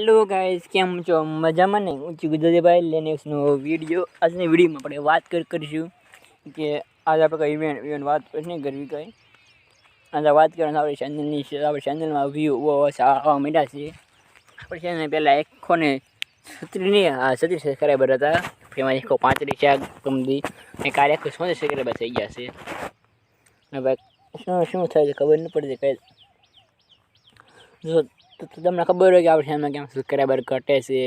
Hello guys કેમ છો? મજામાં ને? ઊંચી ગુજરાતીભાઈ લેનેક્સનો વીડિયો આજની વિડીયોમાં આપણે વાત કર, કરીશું કે આજે આપણે કંઈ ઇવેન્ટ ઇવેન્ટ વાત નહીં કરવી કંઈ? આજે વાત કરવાની આપણી ચેનલની આપણી ચેનલમાં વ્યૂ આવવા માંડ્યા છે. આપણી ચેનલ પહેલાં એકો ને છત્રીસ નહીં હા છત્રીસ સબસ્ક્રાઈબર હતા. એમાં એકસો પાંત્રીસ છે કમદી અને કાલે એકસો સોનેર સબસ્ક્રાઈબર થઈ ગયા છે. હવે શું શું થાય છે ખબર નહીં પડતી કઈ? જો તો તો તમને ખબર હોય કે આપણે ચેનલમાં કેમ સબસ્ક્રાઈબર ઘટે છે,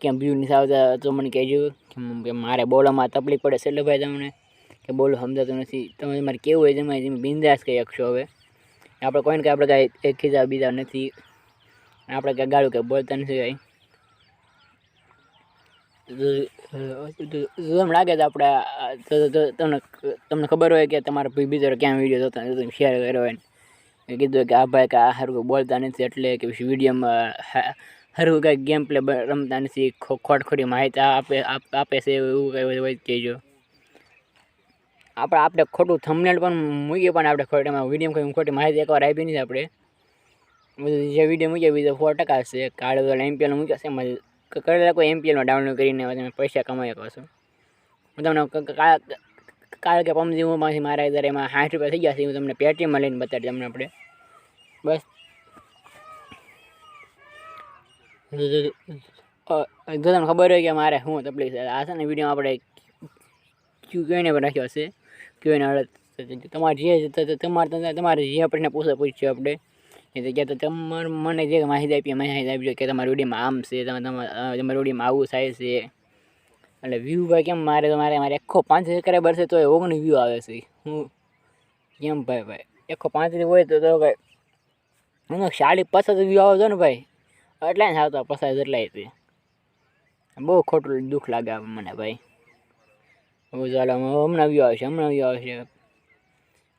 કેમ વ્યૂ નથી આવતા તો મને કહેજો, કે મ- કે મારે બોલવામાં તકલીફ પડે છે. એટલે ભાઈ તમને કે બોલો, સમજાતું નથી. તમે મારે કેવું હોય તમે તમે બિંદાસ કહી શકશો હવે. આપણે કોઈને કે આપણે કાંઈ એક ખીજા બીજા નથી. આપણે કાંઈ ગાળું કંઈ બોલતા નથી કાંઈ. જો તમને લાગે તો આપણે આ તો તો તમને તમને ખબર હોય કે તમારા ભાઈ બીજો ક્યાં વીડિયો જોતા હોય તો તમે શેર કર્યો હોય ને. એ કીધું કે આ ભાઈ કે આ સારું બોલતા નથી, એટલે કે પછી વિડીયોમાં સારું કાંઈ ગેમ પ્લે રમતા નથી ખોટખોટી માહિતી આપે, આપ- છે એવું કંઈ હોય કહેજો. આપણે આપણે ખોટું થમનેટ પણ મૂકીએ, પણ આપણે ખોટામાં વીડિયો કોઈ ખોટી માહિતી એકવાર આપી નથી આપણે. જે વીડિયો મૂક્યા બીજો ફોર ટકા કાળો વાળા એમપીએલ મૂક્યા છે, એમાં કરેલા કોઈ એમપીએલમાં ડાઉનલોડ કરીને તમે પૈસા કમાઈ શકો છો. હું તમને ક- ક- પમજી હું માંથી મારા ઇધર એમાં સાઠ રૂપિયા થઈ ગયા છે હું તમને પેટીએમમાં લઈને બતાડી તમને આપણે બસ જો તમને ખબર હોય કે મારે શું તકલીફ છે આ છે ને વીડિયો આપણે ક્યુ કહીને પણ રાખ્યો હશે કહીને એને તમારે જે તમારે તમારે જે આપણને પૂછે પૂછ્યું આપણે એ કે તો તમારે મને જે માહિતી આપી માહિતી આપી કે તમારી વિડીયોમાં આમ છે તમે તમારે તમારા વિડીયોમાં આવું થાય છે એટલે વ્યૂ ભાઈ કેમ મારે તો મારે મારે એકસો પાંચ સબસ્ક્રાઈબર છે તો ઓગણ વ્યૂ આવે છે. હું કેમ ભાઈ ભાઈ? એકસો પાંત્રીસ હોય તો તો ભાઈ હું સાડી પચાસ વ્યૂ આવે છે ને ભાઈ. એટલા જ આવતા પચાસ એટલા તે બહુ ખોટું દુઃખ લાગે મને ભાઈ. બહુ ચાલો હમણાં વ્યૂ આવશે, હમણાં વ્યૂ આવશે.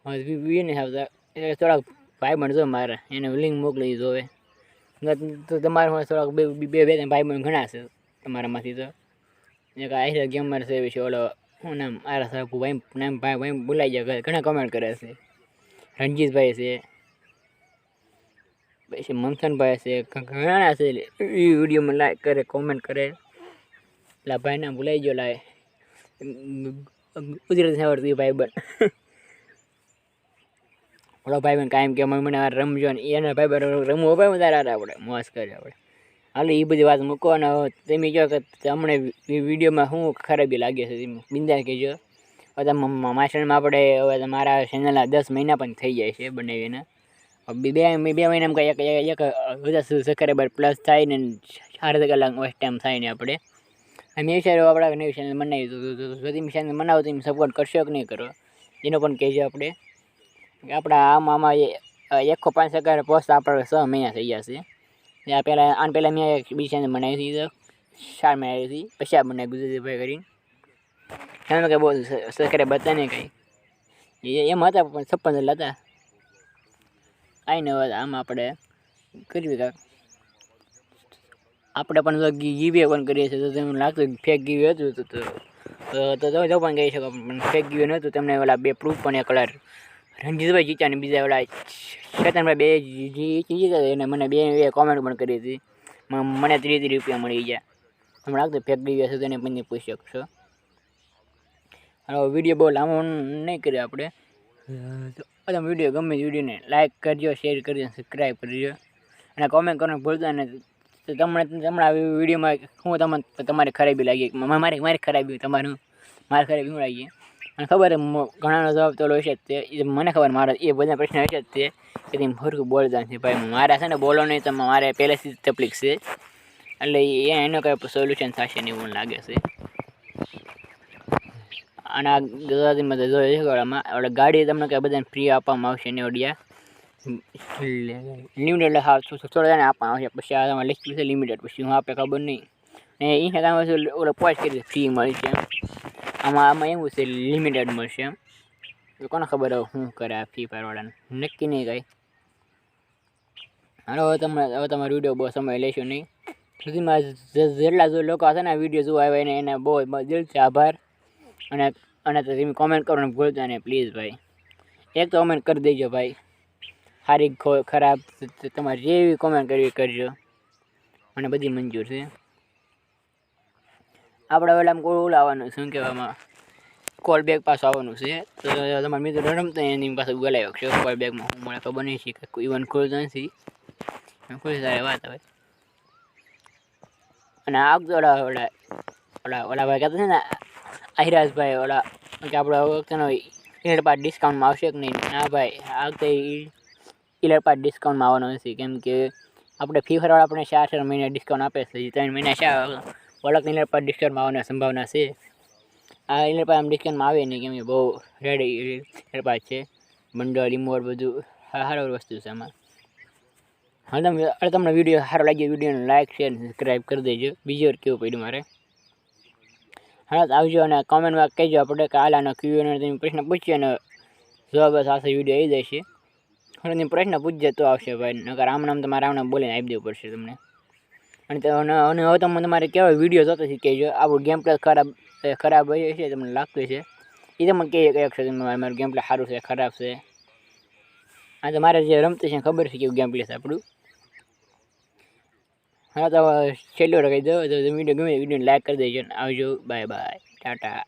વ્યૂ નહીં આવતા. એટલે થોડાક ભાઈ બન જો મારે, એને લિંક મોકલી નકર તો તમારે થોડાક બે બે બે ભાઈ બન ઘણા છે તમારામાંથી તો. એક આહિર ગેમર છે વિશે ઓલો, શું નામ, આરા સાહેબ ભાઈ, નામ ભાઈ ભાઈ બોલાઈ જાય ઘણા કમેન્ટ કરે છે. રણજીતભાઈ છે. પછી મનસનભાઈ છે ઘણા છે, એ વિડીયોમાં લાઈક કરે કોમેન્ટ કરે. એટલે ભાઈ નામ ભૂલાઈ ગયો લાય ગુજરાતી આવડતું ભાઈ બન. ઓલો ભાઈ બન કાયમ કે મને રમજો ને, એના ભાઈ બન રમવું ભાઈ વધારે આપણે મોસ કરે આપણે હાલો એ બધી વાત મૂકો અને તમે કહો કે તમને વિડીયોમાં શું ખરાબી લાગે છે તમે બિંદાસ કહેજો. હવે માસ્ટરમાં આપણે હવે મારા ચેનલના દસ મહિના પણ થઈ જાય છે બનાવીને. બે બે મહિનામાં કંઈ એક એક હજાર સબસ્ક્રાઈબર પ્લસ થાય ને ચાર કલાક વોચ ટાઈમ થાય ને આપણે. અમે વિચાર્યું આપણે નવી ચેનલ બનાવી તો તમે ચેનલ બનાવો તો સપોર્ટ કરશો કે નહીં કરો? એનો પણ કહેજો આપણે. આપણા આમાં આમાં એકસો પાંચ ટકા પોસ્ટ આપણે છ મહિના થઈ ગયા છે. આ પહેલાં આને પહેલાં મેં એક બીજી ચેનલ બનાવી હતી શાળ આવી હતી. પછી આ બનાવી ગુજરાતી ભાઈ કરીને. એમાં કંઈ બહુ સબસ્ક્રાઈબ હતા નહીં કંઈ. એમ હતા પણ છપ્પન જેટલા હતા. આવીને આમાં આપણે કરવી કાંક. આપણે પણ તો ગીવી પણ કરીએ છીએ. તો તમને લાગતું ફેક ગીવી હતું તો તો તમે જો પણ કહી શકો. પણ ફેક ગીવી નહોતું. તમને ઓલા બે પ્રૂફ પણ કલર રણજીતભાઈ જીત્યા અને બીજા ઓલા ચેતનભાઈ બે જીતી અને મને બે બે કોમેન્ટ પણ કરી હતી. મને ત્રીસ ત્રીસ રૂપિયા મળી ગયા. હમણાં લાગતું ફેક ગયા તો તેને પણ પૂછી શકશો. હવે વીડિયો બહુ લાંબો નહીં કરીએ આપણે. તો તમે વીડિયો ગમે વિડીયોને લાઈક કરજો શેર કરજો સબસ્ક્રાઈબ કરજો. અને કોમેન્ટ કરવાનું ભૂલતા તો તમને તમને વિડીયોમાં હું તમને, તમારી ખરાબી લાગી. મારી મારી ખરાબી તમારું. મારી ખરાબી હું લાગી? અને ખબર છે ઘણાનો જવાબ તો હોય છે તે. મને ખબર મારા, એ બધા પ્રશ્ન હશે જ તે. તેમ ફરકું બોલતા નથી ભાઈ. મારા છે ને બોલો નહીં તો મારે પહેલેથી જ તકલીફ છે. એટલે એ એનો કંઈ સોલ્યુશન થશે નહીં એવું લાગે છે. અને આ ગુજરાતીમાં તો જોઈએ છે ઓલામાં ગાડી તમને કંઈ બધાને ફ્રી આપવામાં આવશે ને ઓડિયા? લિમિટેડ એટલે હા, થોડા જણા આપવામાં આવશે. પછી આ તમારે લખ્યું છે લિમિટેડ. પછી હું આપે ખબર નહીં. ને એ તમે ઓલો પોચ કરી ફ્રી મળશે એમ. આમાં આમાં એવું છે લિમિટેડ મળશે એમ. તો કોને ખબર હવે શું કરે આ ફ્રી ફાયરવાળાને નક્કી નહીં કાંઈ. હાલો, હવે તમે હવે તમારો વીડિયો બહુ સમય લેશો નહીં. સુધીમાં જેટલા જો લોકો હશે ને આ વીડિયો જોવા આવ્યા એને એને બહુ દિલથી આભાર. અને અને તમે કોમેન્ટ કરવાનું ભૂલતા ને પ્લીઝ ભાઈ. એક તો કોમેન્ટ કરી દેજો ભાઈ. સારી ખરાબ તમારે જેવી કોમેન્ટ કરવી કરજો. મને બધી મંજૂર છે. આપણે ઓલા કોલ લાવવાનું શું કહેવામાં કોલ બેગ પાછું આવવાનું છે. તો તમારા મિત્રો રમતો એની પાસે બોલાવી શકશો કોલ બેગમાં હું મને ખબર નહીં છે કે ઇવન ખોલતો નથી. ખુશ થાય, વાત હવે. અને આ ઓલા ઓલા ઓલા ઓલા ભાઈ કહેતા છે ને આહિરાજભાઈ ઓલા કે આપણે વખતનો ઇલર પાર્ટ ડિસ્કાઉન્ટમાં આવશે કે નહીં? ના ભાઈ, આ વખતે ઇલર પાર્ટ ડિસ્કાઉન્ટમાં આવવાનો નથી. કેમ કે આપણે ફી ફરવાળા આપણે ચાર ચાર મહિના ડિસ્કાઉન્ટ આપે છે, ત્રણ મહિના શા ઓળખ ઇલેટ પર ડિસ્કાઉન્ટમાં આવવાની સંભાવના છે. આ ઇલેટ પર આમ ડિસ્કાઉન્ટમાં આવે નહીં કેમ કે બહુ રેડી પાર્ટ છે. બંડલ ઇમોર બધું સારું વસ્તુ છે આમાં. હા, તમે તમને વીડિયો સારો લાગ્યો, વિડીયોને લાઇક શેર સબસ્ક્રાઈબ કરી દેજો. બીજી વાર કેવું પડ્યું મારે? હા આવજો અને કોમેન્ટમાં કહેજો આપણે કે હાલ આનો ક્યુ તમે પ્રશ્ન પૂછ્યો અને જવાબ સાથે વીડિયો આવી જશે. હવે તમે પ્રશ્ન પૂછજો તો આવશે ભાઈ. નકર આમ નામ તમારે આમને બોલીને આપી દેવું પડશે તમને. અને અને હવે તમે તમારે કેવા વીડિયો જોતો જો આપણું ગેમ પ્લે ખરાબ ખરાબ હોય છે તમને લાગતું છે એ તમે કહે કયા છે મારું ગેમ પ્લે સારું છે, ખરાબ છે. હા તો મારે જે રમતું છે ખબર છે કેવું ગેમ પ્લે છે આપણું. હા, તો છેલ્લો રખાઈ દો, તો વીડિયો ગમે વિડીયોને લાઈક કરી દેજો આવજો. Bye bye tata.